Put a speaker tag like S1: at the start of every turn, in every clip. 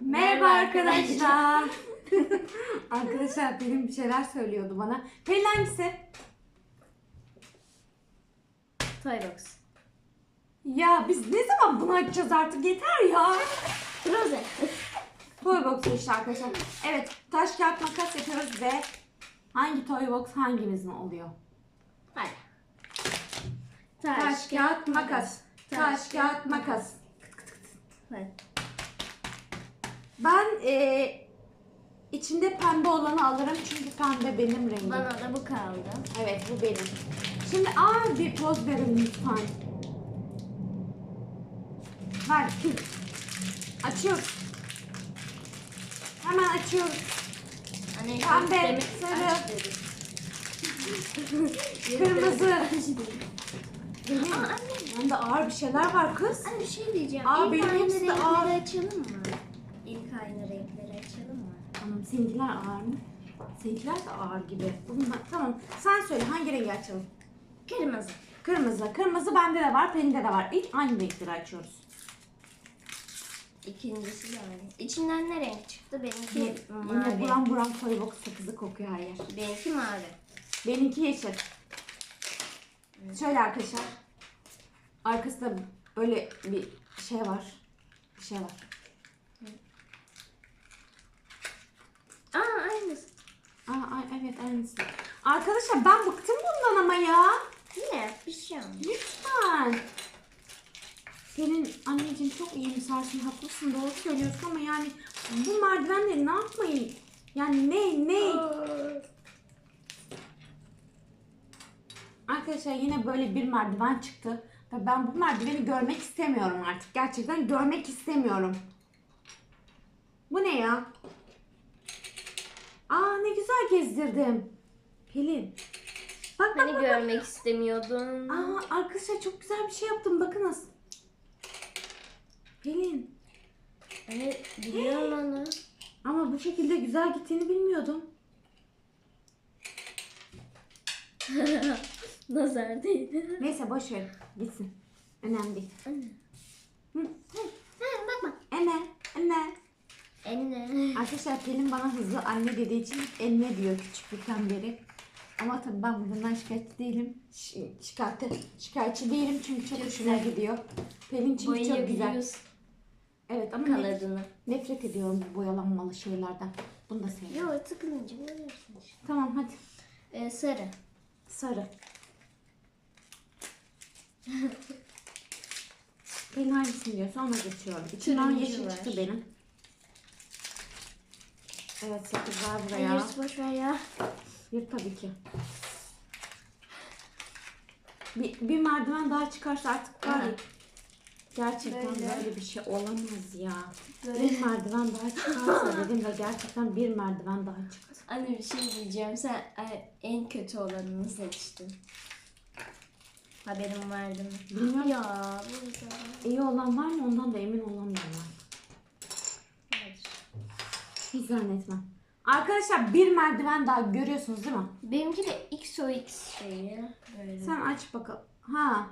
S1: Merhaba arkadaşlar. arkadaşlar Pelin bir şeyler söylüyordu bana. Pelin hangisi?
S2: Toybox.
S1: Ya biz ne zaman bunu açacağız artık yeter ya.
S2: Rose.
S1: Toybox işte arkadaşlar. Evet taş kağıt makas yapıyoruz ve hangi Toybox hangimizin oluyor?
S2: Hadi.
S1: Taş, kağıt makas. Taş kağıt makas.
S2: Hadi.
S1: Ben eee içinde pembe olanı alırım çünkü pembe benim rengim.
S2: Bana da bu kaldı.
S1: Evet bu benim. Şimdi aa bir poz verin lütfen. Ver. Açıyoruz. Hemen açıyoruz.
S2: Anne
S1: Pembe, sarı. Kırmızı. Benim.
S2: Aa, anne.
S1: Bende ağır bir şeyler var kız.
S2: Anne bir şey diyeceğim.
S1: Aa,
S2: İlk
S1: benim hepsi de
S2: renkleri
S1: ağır.
S2: açalım mı? İlk aynı renkleri açalım mı?
S1: Tamam seninkiler ağır mı? Seninkiler de ağır gibi. Bunlar, tamam sen söyle hangi rengi açalım?
S2: Kırmızı.
S1: Kırmızı. Kırmızı bende de var, Pelin'de de var. İlk aynı renkleri açıyoruz.
S2: İkincisi de aynı. İçinden ne renk çıktı? Benimki
S1: Yine
S2: mavi.
S1: buram buram Toybox sakızı kokuyor her yer.
S2: Benimki mavi.
S1: Benimki yeşil. Şöyle arkadaşlar. Arkasında böyle bir şey var. Bir şey var.
S2: Aa aynısı.
S1: Aa, ay, evet aynısı. Arkadaşlar ben bıktım bundan ama ya.
S2: Yine bir şey olmuş.
S1: Lütfen. Senin anneciğim çok iyimsersin, haklısın, doğru söylüyorsun ama yani bu merdivenleri ne yapmayın? Yani ne, ne? Arkadaşlar yine böyle bir merdiven çıktı. Ve ben bu merdiveni görmek istemiyorum artık. Gerçekten görmek istemiyorum. Bu ne ya? Aa ne güzel gezdirdim. Pelin. Bak bak
S2: Hani
S1: bak.
S2: görmek istemiyordun.
S1: Aa arkadaşlar çok güzel bir şey yaptım. Bakınız. Pelin.
S2: Evet biliyorum onu.
S1: Ama bu şekilde güzel gittiğini bilmiyordum.
S2: Nazar değdi.
S1: Neyse boş ver. Gitsin. Önemli değil.
S2: Anne.
S1: Hı.
S2: Ha, bakma.
S1: Ene. Ene.
S2: Anne.
S1: Arkadaşlar Pelin bana hızlı anne dediği için enne diyor küçüklükten beri. Ama tabii ben bundan şikayetçi değilim. Ş- şikayetçi, şikayetçi değilim çünkü çok hoşuma gidiyor. Pelin çünkü çok güzel.
S2: Boyayabiliyorsun
S1: Evet ama
S2: kanadını.
S1: nefret ediyorum bu boyalanmalı şeylerden. Bunu da seviyorum.
S2: Yok tıkılınca boyuyorsun işte.
S1: Tamam hadi.
S2: Ee, sarı.
S1: Sarı. Pelin hangisini diyorsa ona geçiyorum. İçinden yeşil
S2: var.
S1: çıktı benim. Evet sakız var buraya.
S2: Hayır boş ver ya.
S1: Bir tabii ki. Bir, bir merdiven daha çıkarsa artık var ya. Gerçekten
S2: Böyle.
S1: böyle. bir şey olamaz ya.
S2: Böyle.
S1: Bir merdiven daha çıkarsa dedim ve gerçekten bir merdiven daha çıktı.
S2: Anne bir şey diyeceğim. Sen en kötü olanını seçtin. Haberim vardı mı?
S1: Bilmiyorum.
S2: Ya bu güzel.
S1: İyi olan var mı ondan da emin olamıyorum. Hiç zannetmem. Arkadaşlar bir merdiven daha görüyorsunuz değil mi?
S2: Benimki de XOX şeyi. Böyle.
S1: Sen aç bakalım. Ha.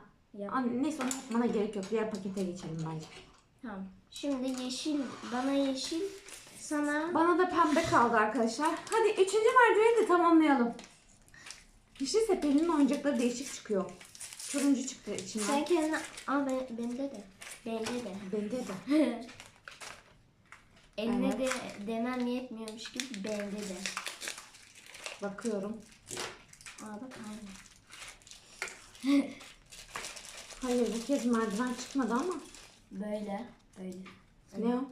S1: An- Neyse onu yapmana gerek yok. Diğer pakete geçelim bence.
S2: Tamam. Şimdi yeşil, bana yeşil, sana
S1: Bana da pembe kaldı arkadaşlar. Hadi üçüncü merdiveni de tamamlayalım. Yeşil sepenin oyuncakları değişik çıkıyor. Turuncu çıktı içinden.
S2: sen kendine... Aa ben, bende de. Bende de.
S1: Bende de.
S2: Eline
S1: Evet.
S2: de demem yetmiyormuş gibi bende de.
S1: Bakıyorum.
S2: Aa bak aynı.
S1: Hayır bu kez merdiven çıkmadı ama.
S2: Böyle. Böyle.
S1: Ne o?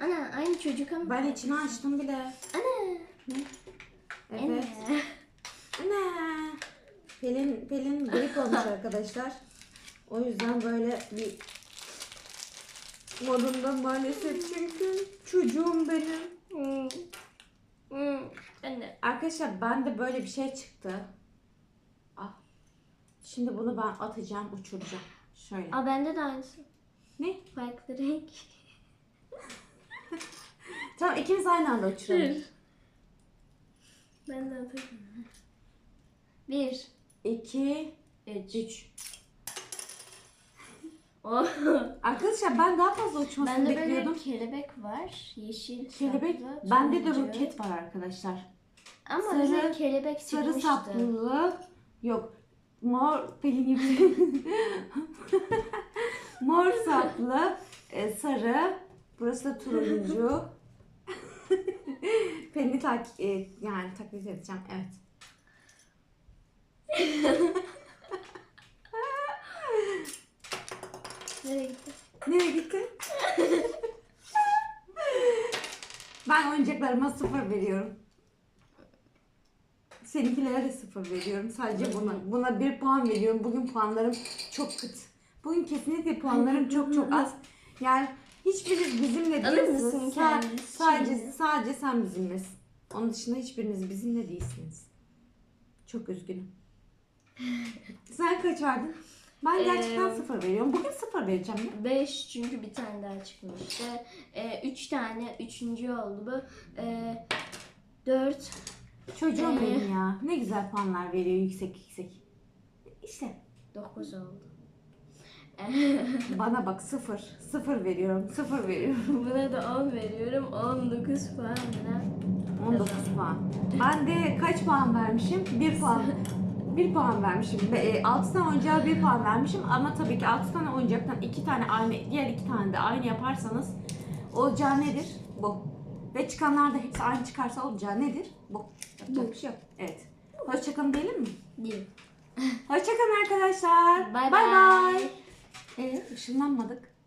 S2: Ana aynı çocuk ama.
S1: Ben içini açtım bile.
S2: Ana.
S1: Evet.
S2: Ana.
S1: Ana. Pelin, Pelin grip olmuş arkadaşlar. O yüzden böyle bir modunda maalesef çünkü çocuğum benim.
S2: Hmm. Hmm. Anne.
S1: Arkadaşlar bende böyle bir şey çıktı. Ah. Şimdi bunu ben atacağım, uçuracağım. Şöyle.
S2: Aa bende de aynısı.
S1: Ne?
S2: Farklı renk.
S1: Tamam ikimiz aynı anda uçuralım.
S2: Ben de atayım. Bir.
S1: 2,
S2: Üç.
S1: 3. Arkadaşlar ben daha fazla uçmasını
S2: Bende böyle
S1: bekliyordum.
S2: kelebek var. Yeşil
S1: Kelebek.
S2: saplı,
S1: Bende de
S2: turuncu.
S1: roket var arkadaşlar.
S2: Ama
S1: sarı-
S2: bize kelebek
S1: Sarı
S2: çıkmıştı.
S1: saplı. Yok. Mor pelin gibi. Mor saplı. e, sarı. Burası da turuncu. Pelin'i takip e, yani taklit edeceğim. Evet.
S2: Nereye gitti?
S1: Nereye gitti? ben oyuncaklarıma sıfır veriyorum. Seninkilere de sıfır veriyorum. Sadece buna. Buna bir puan veriyorum. Bugün puanlarım çok kıt. Bugün kesinlikle puanlarım çok çok az. Yani hiçbiriniz bizimle
S2: Alır
S1: değilsiniz.
S2: kendini?
S1: sadece, sadece sen bizimlesin. Onun dışında hiçbiriniz bizimle değilsiniz. Çok üzgünüm. sen kaç verdin? Ben gerçekten
S2: Ee,
S1: sıfır veriyorum. Bugün sıfır vereceğim ya.
S2: 5 çünkü bir tane daha çıkmıştı. 3 tane üçüncü oldu bu. 4
S1: Çocuğum
S2: Ee?
S1: benim ya. Ne güzel puanlar veriyor yüksek yüksek. İşte
S2: 9 oldu.
S1: bana bak sıfır. Sıfır veriyorum. Sıfır veriyorum.
S2: Buna da 10 veriyorum. 19 puan buna.
S1: 19 puan. Ben de kaç puan vermişim? 1 puan. 1 puan vermişim. 6 tane oyuncağa 1 puan vermişim ama tabii ki 6 tane oyuncaktan 2 tane aynı, diğer 2 tane de aynı yaparsanız olacağı nedir? Bu. Ve çıkanlar da hepsi aynı çıkarsa olacağı nedir? Bu. Yapacak bir şey yok. Evet. Hoşçakalın diyelim mi?
S2: Değil.
S1: Hoşçakalın arkadaşlar.
S2: Bay
S1: Bay
S2: bay.
S1: bay. Ee, ışınlanmadık.